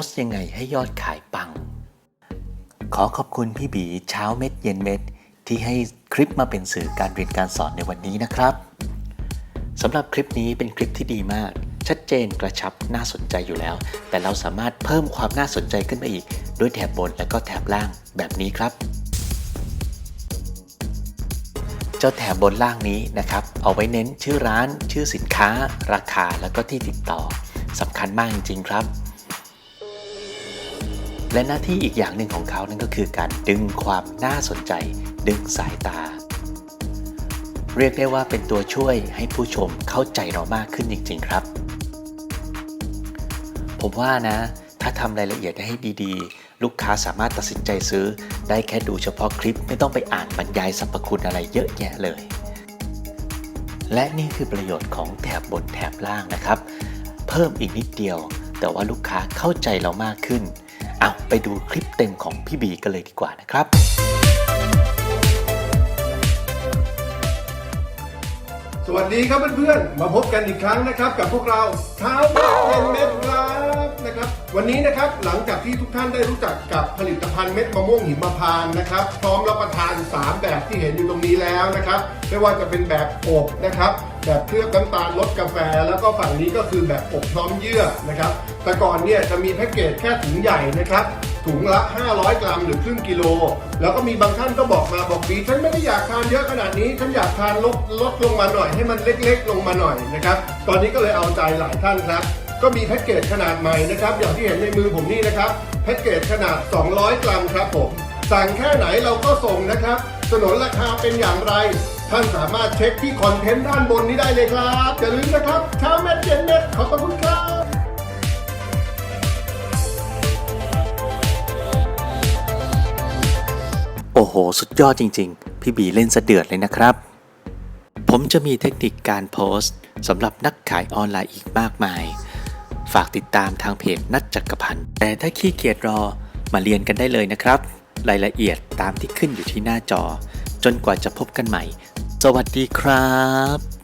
สต์ยังไงให้ยอดขายปัง ขอขอบคุณพี่บีเช้าเม็ดเย็นเม็ด ที่ให้คลิปมาเป็นสื่อการเรียนการสอนในวันนี้นะครับสำหรับคลิปนี้เป็นคลิปที่ดีมาก ชัดเจนกระชับน่าสนใจอยู่แล้ว แต่เราสามารถเพิ่มความน่าสนใจขึ้นไปอีก ด้วยแถบบนและก็แถบล่างแบบนี้ครับ เจ้าแถบบนล่างนี้นะครับ เอาไว้เน้นชื่อร้าน ชื่อสินค้า ราคาแล้วก็ที่ติดต่อสำคัญมากจริงๆครับ และหน้าที่อีกอย่างหนึ่งของเขานั่นก็คือการดึงความน่าสนใจ ดึงสายตา เรียกได้ว่าเป็นตัวช่วยให้ผู้ชมเข้าใจเรามากขึ้นจริง ๆ ครับ ผมว่านะ ถ้าทำรายละเอียดให้ดีๆ ลูกค้าสามารถตัดสินใจซื้อ ได้แค่ดูเฉพาะคลิปไม่ต้องไปอ่านบรรยายสรรพคุณอะไรเยอะแยะเลย และนี่คือประโยชน์ของแถบบนแถบล่างนะครับ เพิ่มอีกนิดเดียว แต่ว่าลูกค้าเข้าใจเรามากขึ้น เอาไปดูคลิปเต็มของพี่บีกันเลยดีกว่านะครับ สวัสดีครับเพื่อนๆ มาพบกันอีกครั้งนะครับ กับพวกเราเท้าเม็ดเม็ วันนี้นะครับหลังจากที่ทุกท่านได้รู้จักกับผลิตภัณฑ์เม็ดมะม่วงหิมพานต์นะครับ พร้อมรับประทาน 3 แบบที่เห็นอยู่ตรงนี้แล้วนะครับ ไม่ว่าจะเป็นแบบอบนะครับแบบเคลือบน้ำตาลลดกาแฟ แล้วก็ฝั่งนี้ก็คือแบบอบพร้อมเยื่อนะครับ แต่ก่อนเนี่ยจะมีแพ็กเกจแค่ถุงใหญ่นะครับถุงละ 500 กรัมหรือครึ่งกิโล แล้วก็มีบางท่านก็บอกมาบอกบีฉันไม่ได้อยากทานเยอะขนาดนี้ ฉันอยากทานลดลดลงมาหน่อยให้มันเล็กๆ ลงมาหน่อยนะครับ ตอนนี้ก็เลยเอาใจหลายท่านครับ ก็มีแพ็กเกจขนาดใหม่นะครับ อย่างที่เห็นในมือผมนี่นะครับแพ็กเกจขนาด 200 กรัมครับผม สั่งแค่ไหนเราก็ส่งนะครับ สนนราคาเป็นอย่างไร ท่านสามารถเช็คที่คอนเทนต์ด้านบนนี้ได้เลยครับอย่าลืมนะครับเช้าเม็ดเย็นเม็ดขอบพระคุณครับโอ้โห สุดยอดจริง ๆ พี่บีเล่นสะเดือดเลยนะครับ ผมจะมีเทคนิคการโพสต์สำหรับนักขายออนไลน์อีกมากมาย ฝากติดตามทางเพจนัดจักรพันธ์แต่ถ้าขี้เกียจรอมาเรียนกันได้เลยนะครับ รายละเอียดตามที่ขึ้นอยู่ที่หน้าจอ จนกว่าจะพบกันใหม่ สวัสดีครับ